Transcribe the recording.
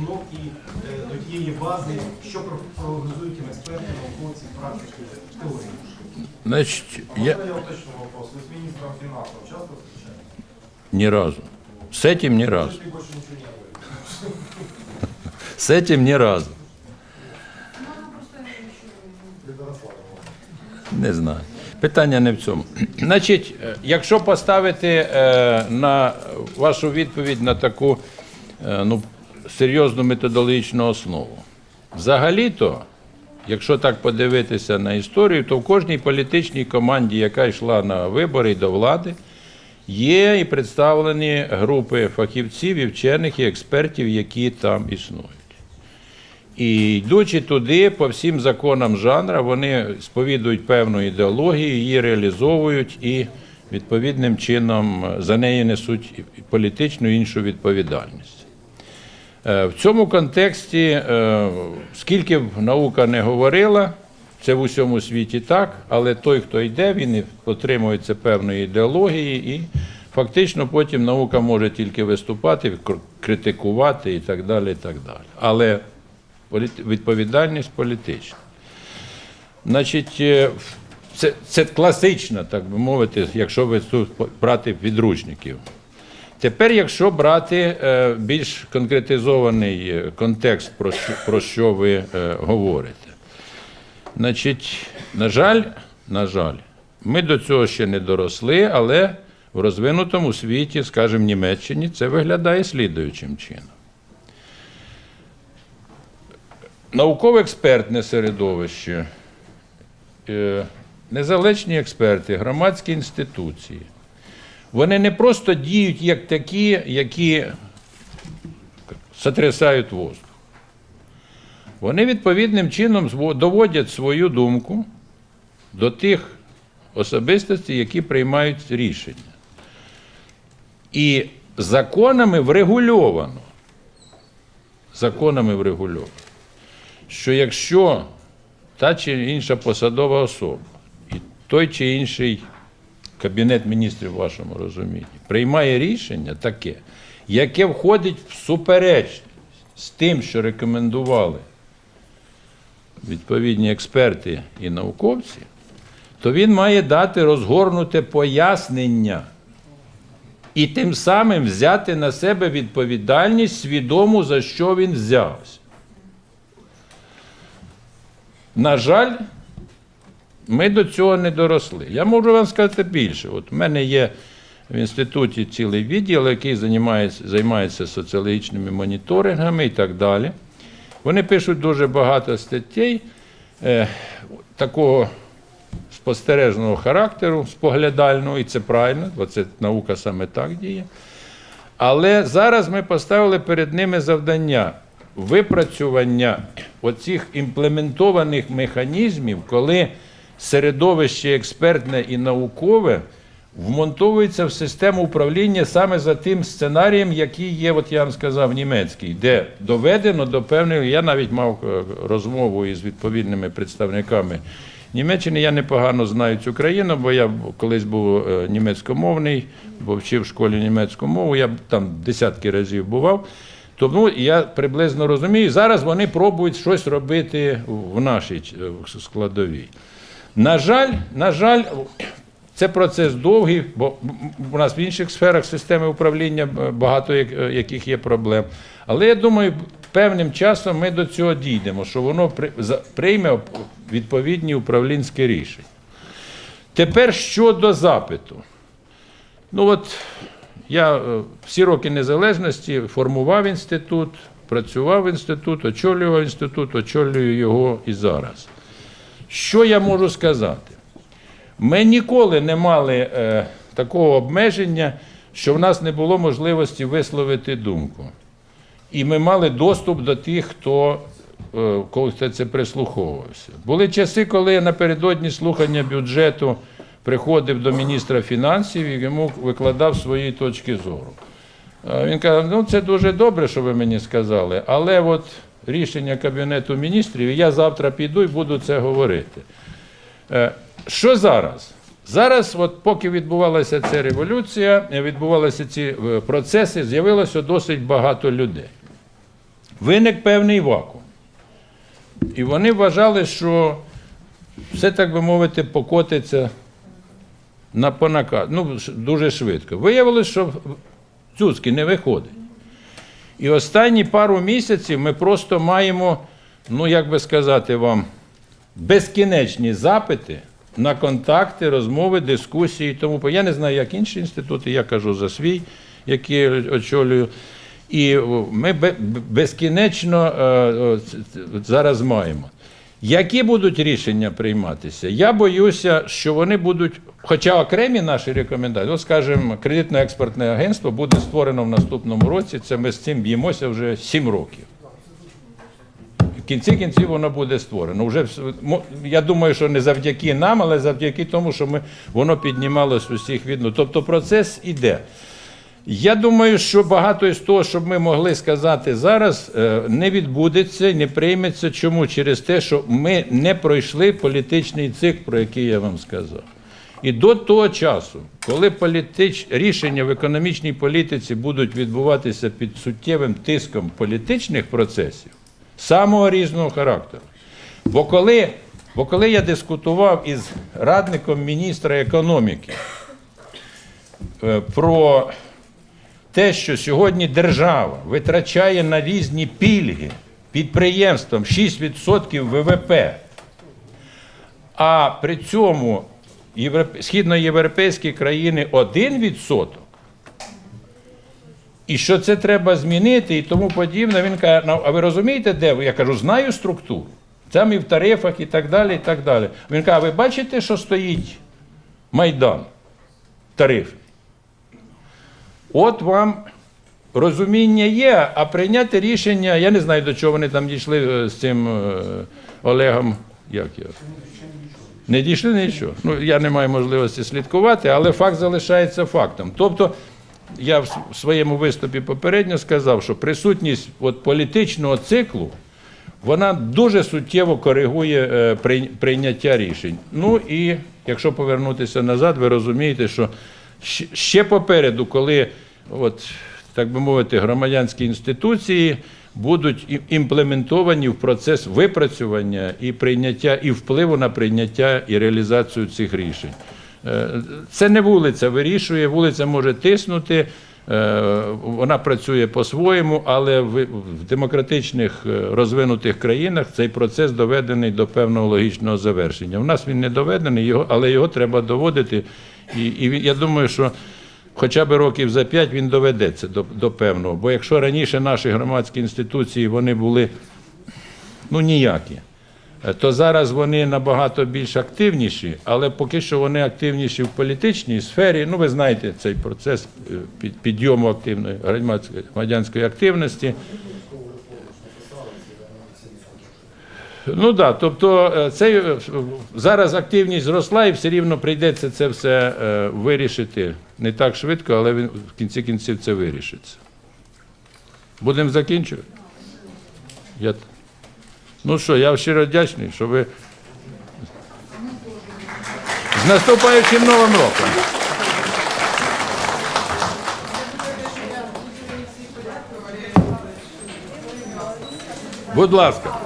установки е, до тієї бази, що про- прогнозують їм експерти, науковці, практики, теорії. Значить, я Можно я уточню вопрос? Вы с министром финансов часто встречаетесь? ні разу. З этим ні разу. Ты больше ничего не говоришь. З этим ні разу. Не знаю. Питання не в цьому. Значить, е, якщо поставити е, на вашу відповідь на таку е, ну, серйозну методологічну основу, взагалі-то, якщо так подивитися на історію, то в кожній політичній команді, яка йшла на вибори і до влади, є і представлені групи фахівців, і вчених, і експертів, які там існують. І йдучи туди, по всім законам жанра, вони сповідують певну ідеологію, її реалізовують і відповідним чином е, за неї несуть політичну іншу відповідальність. Е, В цьому контексті, е, скільки б наука не говорила, це в усьому світі так, але той, хто йде, він отримується певної ідеології, і фактично потім наука може тільки виступати, критикувати і так далі. І так далі. Але відповідальність політична. Значить, е, це, це класична, так би мовити, якщо ви тут брати підручників. Тепер, якщо брати е, більш конкретизований е, контекст, про що, про що ви е, говорите. Значить, на жаль, на жаль, ми до цього ще не доросли, але в розвинутому світі, скажімо, Німеччині, це виглядає слідуючим чином. Науково-експертне середовище, незалежні експерти, громадські інституції. Вони не просто діють як такі, які сотрясають воздух. Вони відповідним чином доводять свою думку до тих особистостей, які приймають рішення. І законами врегульовано. Законами врегульовано що якщо та чи інша посадова особа і той чи інший кабінет міністрів в вашому розумінні приймає рішення таке, яке входить в суперечність з тим, що рекомендували відповідні експерти і науковці, то він має дати розгорнуте пояснення і тим самим взяти на себе відповідальність свідому, за що він взявся. На жаль, ми до цього не доросли. Я можу вам сказати більше. От в мене є в інституті цілий відділ, який займається, займається соціологічними моніторингами і так далі. Вони пишуть дуже багато статей е, такого спостережного характеру, споглядального, і це правильно, бо це наука саме так діє. Але зараз ми поставили перед ними завдання випрацювання оцих імплементованих механізмів, коли середовище експертне і наукове вмонтовується в систему управління саме за тим сценарієм, який є, от я вам сказав, німецький, де доведено до певної. Я навіть мав е, розмову із відповідними представниками. Німеччини я непогано знаю цю країну, бо я колись був е, німецькомовний, бо вчив в школі німецьку мову, я там десятки разів бував. Тому я приблизно розумію, зараз вони пробують щось робити в нашій е, складовій. На жаль, на жаль, це процес довгий, бо у нас в інших сферах системи управління е, багато е, яких є проблем. Але я думаю, певним часом ми до цього дійдемо, що воно прийме відповідні управлінські рішення. Тепер щодо запиту. Ну от я е, всі роки незалежності формував інститут, працював інститут, очолював інститут, очолюю його і зараз. Що я можу сказати? Ми ніколи не мали е, такого обмеження, що в нас не було можливості висловити думку. І ми мали доступ до тих, хто е, це- прислуховувався. Були часи, коли я напередодні слухання бюджету приходив до міністра фінансів і йому викладав свої точки зору. А Він каже, ну це дуже добре, що ви мені сказали, але от рішення Кабінету міністрів, і я завтра піду і буду це говорити. Е, Що зараз? Зараз, от поки відбувалася ця революція, відбувалися ці е, процеси, з'явилося досить багато людей. виник певний вакуум. І вони вважали, що все, так би мовити, покотиться на понаказ, ну, дуже швидко. Виявилось, що Цюцки не виходить. І останні пару місяців ми просто маємо, ну як би сказати вам, безкінечні запити на контакти, розмови, дискусії. Тому я не знаю, як інші інститути, я кажу за свій, який очолюю. І ми безкінечно е, зараз маємо. Які будуть рішення прийматися? Я боюся, що вони будуть, хоча окремі наші рекомендації, от, скажімо, кредитно-експортне агентство буде створено в наступному році. Це ми з цим б'ємося вже 7 років. В кінці кінців воно буде створено. Мо- я думаю, що не завдяки нам, але завдяки тому, що ми воно піднімалось усіх відно. Тобто процес іде. Я думаю, що багато із того, що ми могли сказати зараз, е, не відбудеться і не прийметься. Чому? Через те, що ми не пройшли політичний цикл, про який я вам сказав. І до того часу, коли політич... рішення в економічній політиці будуть відбуватися під суттєвим тиском політичних процесів, самого різного характеру. Бо коли, бо коли я дискутував із радником міністра економіки е, про те, що сьогодні держава витрачає на різні пільги підприємствам 6% ВВП, а при цьому європ- східноєвропейські країни 1%, і що це треба змінити і тому подібне. Він каже, «Ну, а ви розумієте, де ви? Я кажу, знаю структуру. Там і в тарифах, і так далі. і так далі. Він каже, ви бачите, що стоїть Майдан тариф? От вам розуміння є, а прийняти рішення, я не знаю, до чого вони там дійшли е, з цим е, Олегом. Як його? Не дійшли нічого. Ну, я не маю можливості слідкувати, але факт залишається фактом. Тобто, я в своєму виступі попередньо сказав, що присутність от політичного циклу вона дуже суттєво коригує е, прийняття рішень. Ну і якщо повернутися назад, ви розумієте, що ще попереду, коли, от, так би мовити, громадянські інституції будуть імплементовані в процес випрацювання і прийняття, і впливу на прийняття і реалізацію цих рішень. Е, Це не вулиця вирішує, вулиця може тиснути, е, вона працює по-своєму, але в демократичних е, розвинутих країнах цей процес доведений до певного логічного завершення. У нас він не доведений, але його треба доводити. І, і я думаю, що хоча б років за п'ять він доведеться до, до певного. Бо якщо раніше наші громадські інституції вони були ну ніякі. То зараз вони набагато більш активніші, але поки що вони активніші в політичній сфері. Ну, ви знаєте цей процес е, підйому активної громадянської активності. Ну да, тобто е, цей, е, зараз активність зросла і все рівно прийдеться це все е, вирішити не так швидко, але він- в кінці кінців це вирішиться. Будемо закінчувати? Я... Ну що, я щиро вдячний, що ви з наступаючим новим роком. Будь ласка.